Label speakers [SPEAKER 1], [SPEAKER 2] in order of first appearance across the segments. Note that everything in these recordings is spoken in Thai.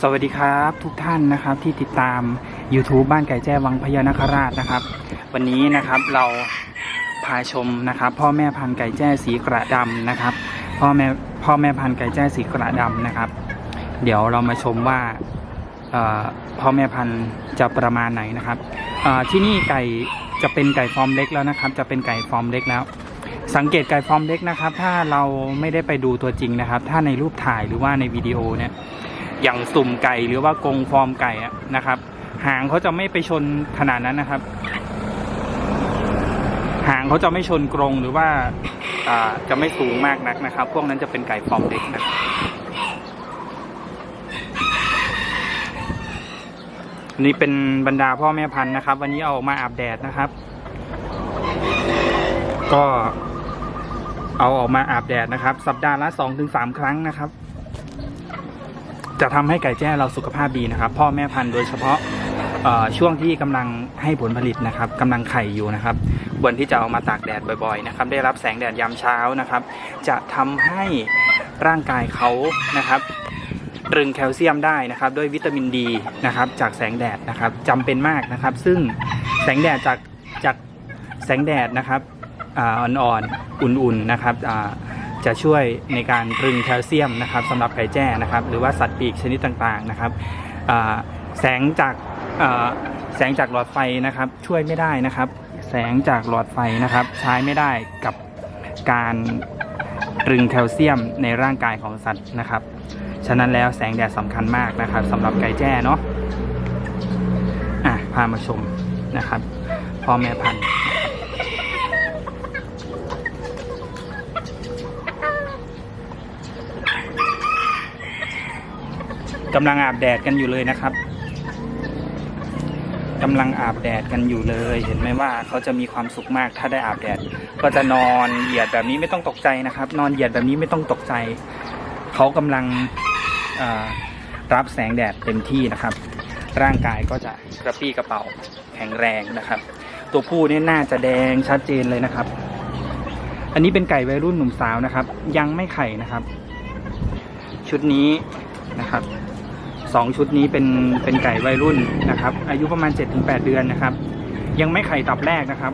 [SPEAKER 1] สวัสดีครับทุกท่านนะครับที่ติดตาม YouTube บ้านไก่แจ้วังพญานคราชนะครับ วันนี้นะครับเราพาชมนะครับ พ่อแม่พันธุ์ไก่แจ้สีกระดำนะครับ พ่อแม่พ่อแม่พันธุ์ไก่แจ้สีกระดำนะครับ เดี๋ยวเรามาชมว่าพ่อแม่พันธุ์จะประมาณไหนนะครับที่นี่ไก่จะเป็นไก่ฟอร์มเล็กแล้วนะครับ จะเป็นไก่ฟอร์มเล็กแล้ว สังเกตไก่ฟอร์มเล็กนะครับ ถ้าเราไม่ได้ไปดูตัวจริงนะครับ ถ้าในรูปถ่ายหรือว่าในวิดีโอเนี่ย อย่างสุ่มไก่หรือว่ากรงฟอร์มไก่นะครับ หางเขาจะไม่ไปชนขนาดนั้นนะครับ หางเขาจะไม่ชนกรงหรือว่าจะไม่สูงมากนักนะครับ พวกนั้นจะเป็นไก่ฟอร์มเล็กนะครับนี่เป็นบรรดาพ่อแม่พันธุ์นะครับ วันนี้เอาออกมาอาบแดดนะครับ ก็เอาออกมาอาบแดดนะครับ สัปดาห์ละ2-3ครั้งนะครับ จะทำให้ไก่แจ้เราสุขภาพดีนะครับ พ่อแม่พันธุ์โดยเฉพาะช่วงที่กำลังให้ผลผลิตนะครับกำลังไข่อยู่นะครับควรที่จะเอามาตากแดดบ่อยๆนะครับ ได้รับแสงแดดยามเช้านะครับ จะทำให้ร่างกายเขานะครับตรึงแคลเซียมได้นะครับ ด้วยวิตามินดีนะครับ จากแสงแดดนะครับจำเป็นมากนะครับ ซึ่งแสงแดดจากจากแสงแดดนะครับอ่อนๆอุ่นๆนะครับ จะช่วยในการตรึงแคลเซียมนะครับสำหรับไก่แจ้นะครับ หรือว่าสัตว์ปีกชนิดต่างๆนะครับแสงจากแสงจากหลอดไฟนะครับ ช่วยไม่ได้นะครับ แสงจากหลอดไฟนะครับ ใช้ไม่ได้กับการตรึงแคลเซียมในร่างกายของสัตว์นะครับ ฉะนั้นแล้วแสงแดดสำคัญมากนะครับสำหรับไก่แจ้เนาะอะพามาชมนะครับพ่อแม่พันธุ์ กำลังอาบแดดกันอยู่เลยนะครับกำลังอาบแดดกันอยู่เลย เห็นไหมว่าเขาจะมีความสุขมากถ้าได้อาบแดด ก็จะนอนเหยียดแบบนี้ไม่ต้องตกใจนะครับ นอนเหยียดแบบนี้ไม่ต้องตกใจ เขากำลังรับแสงแดดเต็มที่นะครับ ร่างกายก็จะกระปี้กระเป๋าแข็งแรงนะครับ ตัวผู้นี่น่าจะแดงชัดเจนเลยนะครับ อันนี้เป็นไก่วัยรุ่นหนุ่มสาวนะครับ ยังไม่ไข่นะครับ ชุดนี้นะครับ สองชุดนี้เป็นเป็นไก่วัยรุ่นนะครับ อายุประมาณ 7-8 เดือนนะครับ ยังไม่ไข่ตับแรกนะครับ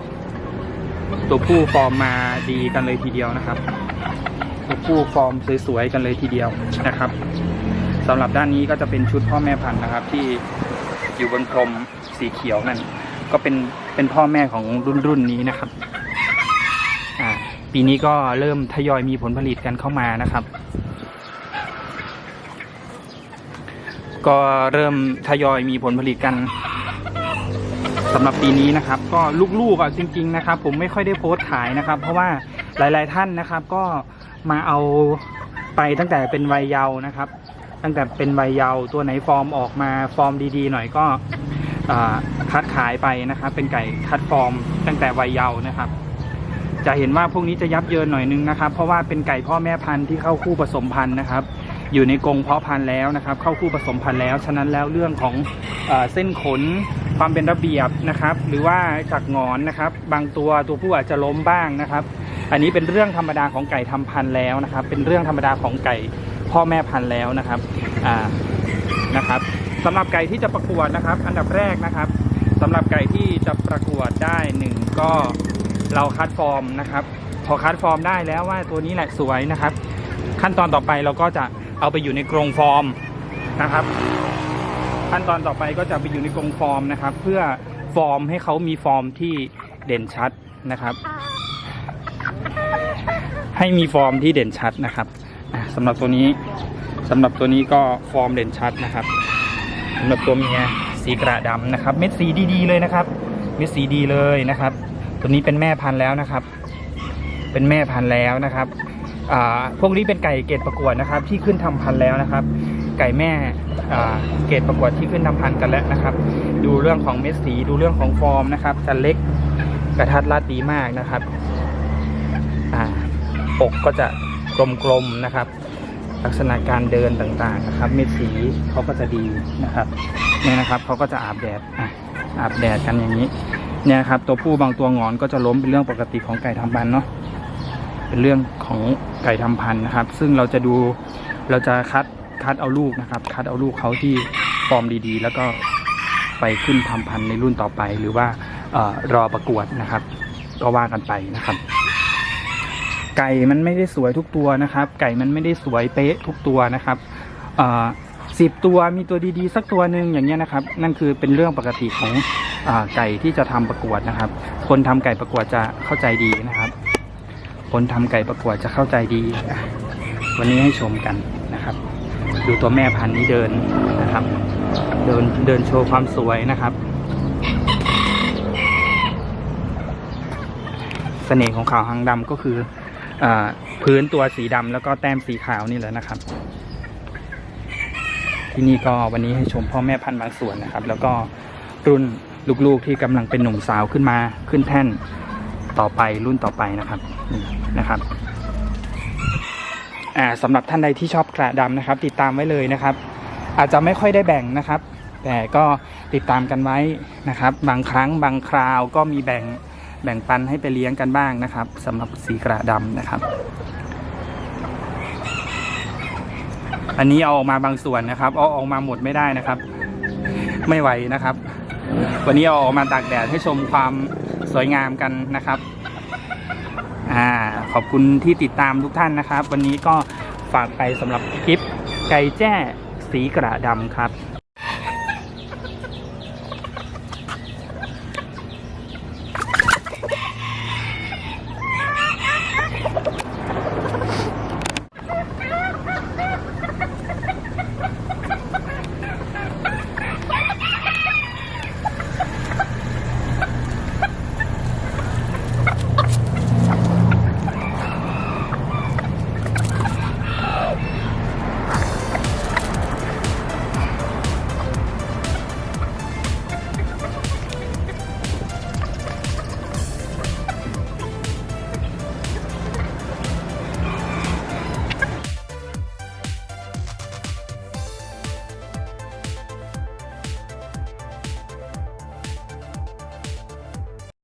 [SPEAKER 1] ตัวผู้ฟอร์มมาดีกันเลยทีเดียวนะครับ ตัวผู้ฟอร์มสวยๆกันเลยทีเดียวนะครับสำหรับด้านนี้ก็จะเป็นชุดพ่อแม่พันธุ์นะครับ ที่อยู่บนพรมสีเขียวนั่นก็เป็นเป็นพ่อแม่ของรุ่นรุ่นนี้นะครับ อ่าปีนี้ก็เริ่มทยอยมีผลผลิตกันเข้ามานะครับ ก็เริ่มทยอยมีผลผลิตกันสำหรับปีนี้นะครับ ก็ลูกๆอะจริง ๆ นะครับ ผมไม่ค่อยได้โพสต์ขายนะครับ เพราะว่าหลาย ๆท่านนะครับ ก็มาเอาไปตั้งแต่เป็นวัยเยาว์นะครับ ตั้งแต่เป็นวัยเยาว์ตัวไหนฟอร์มออกมาฟอร์มดีๆ หน่อยก็คัดขายไปนะครับ เป็นไก่คัดฟอร์มตั้งแต่วัยเยาว์นะครับ จะเห็นว่าพวกนี้จะยับเยินหน่อยนึงนะครับ เพราะว่าเป็นไก่พ่อแม่พันธุ์ที่เข้าคู่ผสมพันธุ์นะครับ อยู่ในกรงเพาะพันธุ์แล้วนะครับ เข้าคู่ผสมพันธุ์แล้ว ฉะนั้นแล้วเรื่องของเอเส้นขนความเป็นระเบียบนะครับ หรือว่าจากงอนนะครับ บางตัวตัวผู้อาจจะล้มบ้างนะครับ อันนี้เป็นเรื่องธรรมดาของไก่ทำพันธุ์แล้วนะครับ เป็นเรื่องธรรมดาของไก่พ่อแม่พันธุ์แล้วนะครับอ่านะครับสำหรับไก่ที่จะประกวดนะครับ อันดับแรกนะครับสำหรับไก่ที่จะประกวดได้หนึ่งก็เราคัดฟอร์มนะครับ พอคัดฟอร์มได้แล้วว่าตัวนี้แหละสวยนะครับ ขั้นตอนต่อไปเราก็จะ เอาไปอยู่ในกรงฟอร์มนะครับ ขั้นตอนต่อไปก็จะไปอยู่ในกรงฟอร์มนะครับ เพื่อฟอร์มให้เขามีฟอร์มที่เด่นชัดนะครับ ให้มีฟอร์มที่เด่นชัดนะครับสำหรับตัวนี้สำหรับตัวนี้ก็ฟอร์มเด่นชัดนะครับสำหรับตัวเมียสีกระดำนะครับ เม็ดสีดีๆเลยนะครับ เม็ดสีดีเลยนะครับ ตัวนี้เป็นแม่พันธุ์แล้วนะครับ เป็นแม่พันธุ์แล้วนะครับ พวกนี้เป็นไก่เกรดประกวดนะครับ ที่ขึ้นทำพันธุ์แล้วนะครับ ไก่แม่เกรดประกวดที่ขึ้นทำพันธุ์กันแล้วนะครับ ดูเรื่องของเม็ดสีดูเรื่องของฟอร์มนะครับจะเล็กกระทัดรัดดีมากนะครับอกก็จะกลมๆนะครับ ลักษณะการเดินต่างๆนะครับ เม็ดสีเขาก็จะดีนะครับเนี่ยนะครับเขาก็จะอาบแดดอาบแดดกันอย่างนี้เนี่ยครับตัวผู้บางตัวงอนก็จะล้มเป็นเรื่องปกติของไก่ทำพันธุ์เนาะ เป็นเรื่องของไก่ทำพันธุ์นะครับ ซึ่งเราจะดูเราจะคัดคัดเอาลูกนะครับ คัดเอาลูกเขาที่ฟอร์มดีๆ แล้วก็ไปขึ้นทำพันธุ์ในรุ่นต่อไป หรือว่าออรอประกวดนะครับ ก็ว่ากันไปนะครับ ไก่มันไม่ได้สวยทุกตัวนะครับ ไก่มันไม่ได้สวยเป๊ะทุกตัวนะครับสิบตัวมีตัวดีๆ สักตัวหนึ่งอย่างเงี้ยนะครับ นั่นคือเป็นเรื่องปกติของอไก่ที่จะทำประกวดนะครับ คนทำไก่ประกวดจะเข้าใจดีนะครับ คนทำไก่ประกวดจะเข้าใจดี วันนี้ให้ชมกันนะครับ ดูตัวแม่พันธุ์นี้เดินนะครับ เดินเดินโชว์ความสวยนะครับ เสน่ห์ของขาวหางดำก็คืออพื้นตัวสีดำแล้วก็แต้มสีขาวนี่แหละนะครับ ที่นี่ก็วันนี้ให้ชมพ่อแม่พันธุ์บางส่วนนะครับ แล้วก็รุ่นลูกๆที่กำลังเป็นหนุ่มสาวขึ้นมาขึ้นแท่น ต่อไปรุ่นต่อไปนะครับนะครับอ่าสำหรับท่านใดที่ชอบกระดำนะครับ ติดตามไว้เลยนะครับ อาจจะไม่ค่อยได้แบ่งนะครับ แต่ก็ติดตามกันไว้นะครับ บางครั้งบางคราวก็มีแบ่งแบ่งปันให้ไปเลี้ยงกันบ้างนะครับสำหรับสีกระดำนะครับ อันนี้เอาออกมาบางส่วนนะครับเอาออกมาหมดไม่ได้นะครับ ไม่ไหวนะครับ วันนี้เอาออกมาตากแดดให้ชมความ สวยงามกันนะครับอ่าขอบคุณที่ติดตามทุกท่านนะครับ วันนี้ก็ฝากไปสำหรับคลิปไก่แจ้สีกระดำครับ